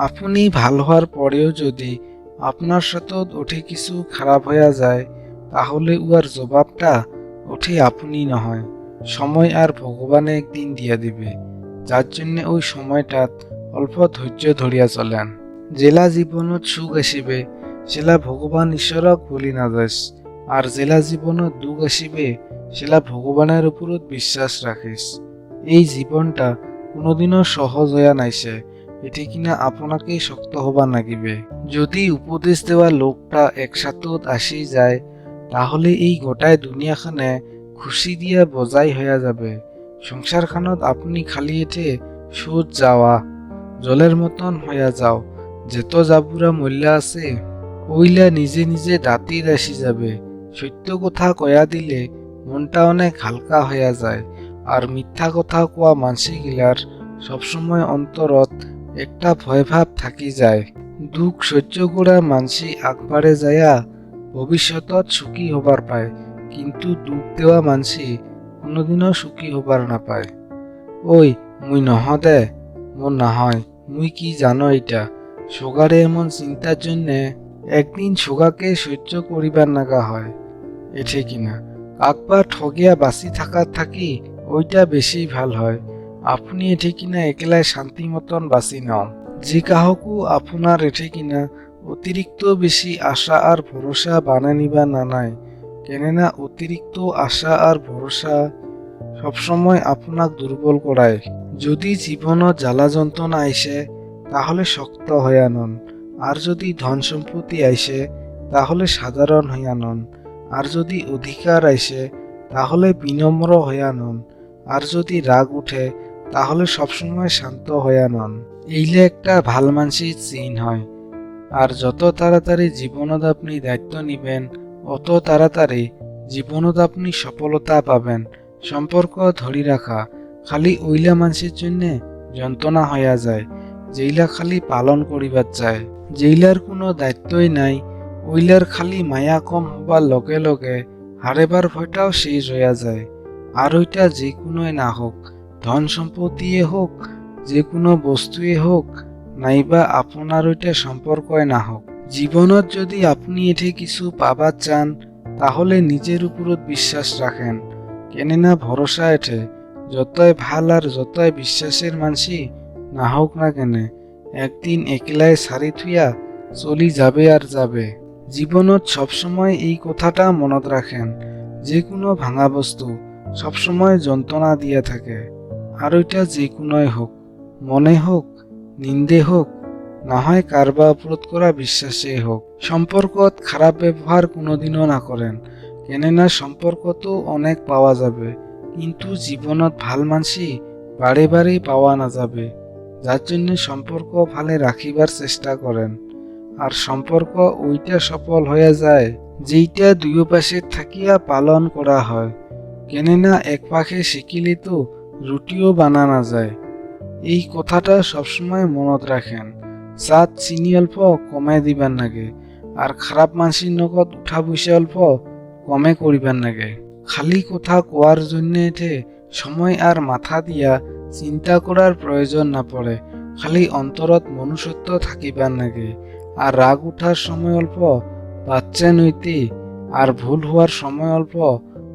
আপনি ভালো হওয়ার পরেও যদি আপনার সাথে ওঠে কিছু খারাপ হইয়া যায়, তাহলে উয়ার জবাবটা ওঠে আপনি নহয় সময় আর ভগবানে একদিন দিয়া দিবে। যার জন্য ওই সময়টাত অল্প ধৈর্য ধরিয়া চলেন। জেলা জীবনত সুখ আসিবে, সেলা ভগবান ঈশ্বরক বলি না যাস আর জেলা জীবনত দুঃখ আসিবে, সেলা ভগবানের উপরত বিশ্বাস রাখিস। এই জীবনটা কোনোদিনও সহজ হইয়া নাইছে এটি কিনা আপনাকেই শক্ত হবা লাগিবে। যদি উপদেশ দেওয়া লোকটা একসাথত আসি যায়, তাহলে এই গোটায় দুনিয়াখানে খুশি দিয়া বজাই হইয়া যাবে। সংসারখানত আপনি খালি এঠে সুদ যাওয়া, জলের মতন হইয়া যাও, যেত জাবুরা মূল্য আছে ওইলা নিজে নিজে দাঁতির আসি যাবে। সত্য কথা কয়া দিলে মনটা অনেক হালকা হইয়া যায়, আর মিথ্যা কথা কোয়া মানসিগিলার সবসময় অন্তরত একটা ভয়ভাব থাকি যায়। দুঃখ সহ্য করা মানসি আগবাড়ে যায়া ভবিষ্যতত সুখী হবার পায়, কিন্তু দুঃখ দেওয়া মানসি কোনোদিনও সুখী হবার নাপায়। ওই মুই নহ দে মোর নহয়, মুই কি জানো এটা সোগারে এমন চিন্তার জন্যে একদিন সোগাকে সহ্য করিবার নাগা হয়। এঠে কিনা কাকবা ঠগিয়া বাঁচি থাকার থাকি ওইটা বেশি ভালো হয়। আপনি এঠে কিনা একলাই শান্তি মতন বাঁচি নন। যে কাহকু আপনার এঠে কিনা অতিরিক্ত বেশি আশা আর ভরসা বানা নিবা নানায় কেননা অতিরিক্ত আশা আর ভরসা সবসময় আপনাক দুর্বল করায়। যদি জীবনত জ্বালা যন্ত্রণা আইসে, তাহলে শক্ত হইয়া নন। আর যদি ধন সম্পত্তি আইসে, তাহলে সাধারণ হইয়া নন। আর যদি অধিকার আইসে, তাহলে বিনম্র হইয়া নন। আর যদি রাগ উঠে তাহলে সবসময় শান্ত হইয়া নন। এইলে একটা ভালো মানসির চিন হয়। আর যত তাড়াতাড়ি জীবনত আপনি দায়িত্ব নিবেন, অত তাড়াতাড়ি জীবনত আপনি সফলতা পাবেন। সম্পর্ক ধরি রাখা, খালি ওইলা মানুষের জন্য যন্ত্রণা হইয়া যায়, যেইলা খালি পালন করিবার চায়। যেইলার কোনো দায়িত্বই নাই, ওইলার খালি মায়া কম হবার লগে লগে হারেবার ভয়টাও শেষ হইয়া যায়। আর ওইটা যে কোনোই না হোক ধন সম্পত্তিয়ে হোক যে কোনো বস্তুয়ে হোক, নাইবা আপনার ওইটা সম্পর্কই না হোক। জীবনত যদি আপনি এঠে কিছু পাবার চান, তাহলে নিজের উপরত বিশ্বাস রাখেন। কেননা ভরসা এঠে, যতই ভালো আর যতই বিশ্বাসের মানসি না হোক না কেনে, একদিন একলাই সারি থুইয়া চলি যাবে আর যাবে। জীবনত সবসময় এই কথাটা মনত রাখেন যে কোনো ভাঙা বস্তু সবসময় যন্ত্রণা দিয়ে থাকে। আর ওইটা যে কোনোই হোক, মনে হোক, নিন্দে হোক, না হয় কারবা অপরোধ করা বিশ্বাসে হোক। সম্পর্কত খারাপ ব্যবহার কোনোদিনও না করেন, কেননা সম্পর্ক তো অনেক পাওয়া যাবে, কিন্তু জীবনত ভালো মানসি বারে বারে পাওয়া না যাবে, যার জন্য সম্পর্ক ভালে রাখিবার চেষ্টা করেন। আর সম্পর্ক ওইটা সফল হয়ে যায়, যেইটা দুই পাশে থাকিয়া পালন করা হয়, কেননা এক পাখে শিখিলে তো রুটিও বানানো যায়। এই কথাটা সবসময় মনত রাখেন। চাঁদ চিনি অল্প, কমে দিবার নাগে আর খারাপ মানসির নগদ উঠা পয়সা অল্প, কমে করিবার নাগে খালি কথা কোয়ার জন্য এঠে সময় আর মাথা দিয়া চিন্তা করার প্রয়োজন না পড়ে খালি অন্তরত মনুষ্যত্ব থাকিবার নাগে আর রাগ উঠার সময় অল্প, বাচ্চা নইতে আর ভুল হওয়ার সময় অল্প,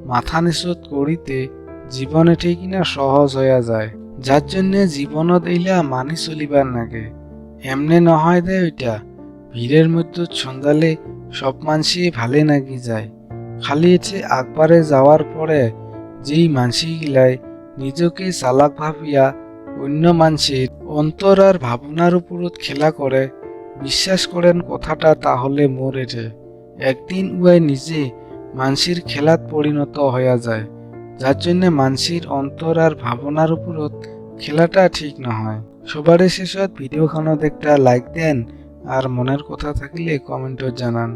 মাথা নিচুত করিতে জীবন এঠে কিনা সহজ হইয়া যায়। যার জন্যে জীবনত এইলা মানি চলিবার নাগে। এমনে নহয় দে ওইটা, ভিড়ের মধ্যে সন্ধ্যালে সব মানসি ভালে নাগি যায়। খালি এঠে আকবারে যাওয়ার পরে যেই মানসি গিলাই নিজকে চালাক ভাবিয়া অন্য মানসির অন্তর আর ভাবনার উপরত খেলা করে, বিশ্বাস করেন কথাটা তাহলে মোর এঠে। একদিন উয়াই নিজে মানসির খেলাত পরিণত হইয়া যায়। যার জন্য মানসির অন্তর আর ভাবনার উপরত খেলাটা ঠিক না হয়। সবারই শেষত ভিডিওখানো একটা লাইক দেন। আর মনের কথা থাকলে কমেন্টও জানান।